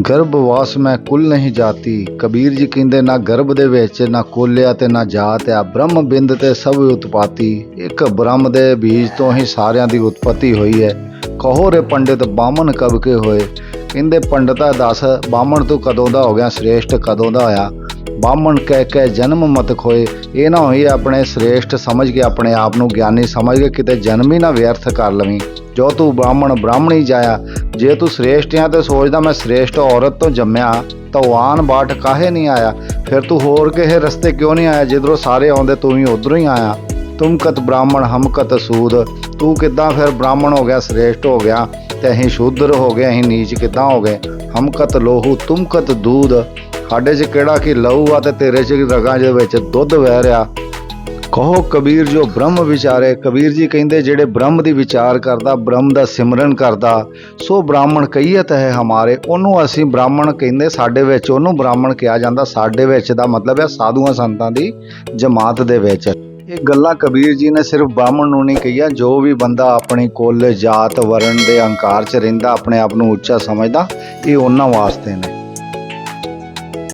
ਗਰਭਵਾਸ ਮੈਂ ਕੁਲ ਨਹੀਂ ਜਾਤੀ। ਕਬੀਰ ਜੀ ਕਹਿੰਦੇ, ਨਾ ਗਰਭ ਦੇ ਵਿੱਚ, ਨਾ ਕੋਲਿਆ ਤੇ ਨਾ ਜਾਤ ਆ। ਬ੍ਰਹਮ ਬਿੰਦ ਤੇ ਸਭ ਉਤਪਾਤੀ। ਇੱਕ ਬ੍ਰਹਮ ਦੇ ਬੀਜ ਤੋਂ ਹੀ ਸਾਰਿਆਂ ਦੀ ਉਤਪਤੀ ਹੋਈ ਹੈ। ਕਹੋ ਰੇ ਪੰਡਿਤ ਬਾਮਨ ਕਬ ਕੇ ਹੋਏ? ਕਹਿੰਦੇ, ਪੰਡਤਾ ਦੱਸ ਬਾਮਣ ਤੂੰ ਕਦੋਂ ਦਾ ਹੋ ਗਿਆ? ਸ੍ਰੇਸ਼ਟ ਕਦੋਂ ਦਾ ਹੋਇਆ? ਬਾਮਣ ਕਹਿ ਕੇ ਜਨਮ ਮਤ ਖੋਏ। ਇਹ ਨਾ ਹੋਈ ਆਪਣੇ ਸ੍ਰੇਸ਼ਟ ਸਮਝ ਕੇ, ਆਪਣੇ ਆਪ ਨੂੰ ਗਿਆਨੀ ਸਮਝ ਕੇ ਕਿਤੇ ਜਨਮ ਹੀ ਨਾ ਵਿਅਰਥ ਕਰ ਲਵੀਂ। ਜੋ ਤੂੰ ਬ੍ਰਾਹਮਣ, ਬ੍ਰਾਹਮਣੀ ਜਾਇਆ ਜੇ ਤੂੰ ਸ੍ਰੇਸ਼ਟ ਆ ਤੇ ਸੋਚਦਾ ਮੈਂ ਸ੍ਰੇਸ਼ਟ ਔਰਤ ਤੋਂ ਜੰਮਿਆ, ਤਾਂ ਆਨ ਬਾਟ ਕਾਹੇ ਨਹੀਂ ਆਇਆ? ਫਿਰ ਤੂੰ ਹੋਰ ਕਿਸੇ ਰਸਤੇ ਕਿਉਂ ਨਹੀਂ ਆਇਆ ਜਿੱਧਰੋਂ ਸਾਰੇ ਆਉਂਦੇ ਤੂੰ ਵੀ ਉਧਰੋਂ ਹੀ ਆਇਆ? ਤੁਮ ਕਤ ਬ੍ਰਾਹਮਣ, ਹਮ ਕਤ ਸੂਦ। ਤੂੰ ਕਿੱਦਾਂ ਫਿਰ ਬ੍ਰਾਹਮਣ ਹੋ ਗਿਆ, ਸ੍ਰੇਸ਼ਟ ਹੋ ਗਿਆ? ਤੇ ਅਸੀਂ ਸ਼ੂਦਰ ਹੋ ਗਏ, ਅਸੀਂ ਨੀਚ ਕਿੱਦਾਂ ਹੋ ਗਏ? ਹਮ ਕਤ ਲੋਹੂ, ਤੁਮ ਕਤ ਦੂਧ ਸਾਡੇ 'ਚ ਕਿਹੜਾ ਕੀ ਲਹੂ ਆ ਤੇ ਤੇਰੇ 'ਚ ਰਗਾਂ ਦੇ ਵਿੱਚ ਦੁੱਧ ਵਹਿ ਰਿਹਾ? ਕਹੋ ਕਬੀਰ ਜੋ ਬ੍ਰਹਮ ਵਿਚਾਰੇ, ਕਬੀਰ ਜੀ ਕਹਿੰਦੇ ਜਿਹੜੇ ਬ੍ਰਹਮ ਦੀ ਵਿਚਾਰ ਕਰਦਾ, ਬ੍ਰਹਮ ਦਾ ਸਿਮਰਨ ਕਰਦਾ, ਸੋ ਬ੍ਰਾਹਮਣ ਕਹੀਅਤ ਹੈ ਹਮਾਰੇ, ਉਹਨੂੰ ਅਸੀਂ ਬ੍ਰਾਹਮਣ ਕਹਿੰਦੇ ਸਾਡੇ ਵਿੱਚ, ਉਹਨੂੰ ਬ੍ਰਾਹਮਣ ਕਿਹਾ ਜਾਂਦਾ ਸਾਡੇ ਵਿੱਚ ਦਾ ਮਤਲਬ ਹੈ ਸਾਧੂਆਂ ਸੰਤਾਂ ਦੀ ਜਮਾਤ ਦੇ ਵਿੱਚ। ਇਹ ਗੱਲਾਂ ਕਬੀਰ ਜੀ ਨੇ ਸਿਰਫ ਬ੍ਰਾਹਮਣ ਨੂੰ ਨਹੀਂ ਕਹੀਆਂ, ਜੋ ਵੀ ਬੰਦਾ ਆਪਣੀ ਕੁੱਲ ਜਾਤ, ਵਰਣ ਦੇ ਅਹੰਕਾਰ 'ਚ ਰਹਿੰਦਾ, ਆਪਣੇ ਆਪ ਨੂੰ ਉੱਚਾ ਸਮਝਦਾ, ਇਹ ਉਹਨਾਂ ਵਾਸਤੇ ਨੇ।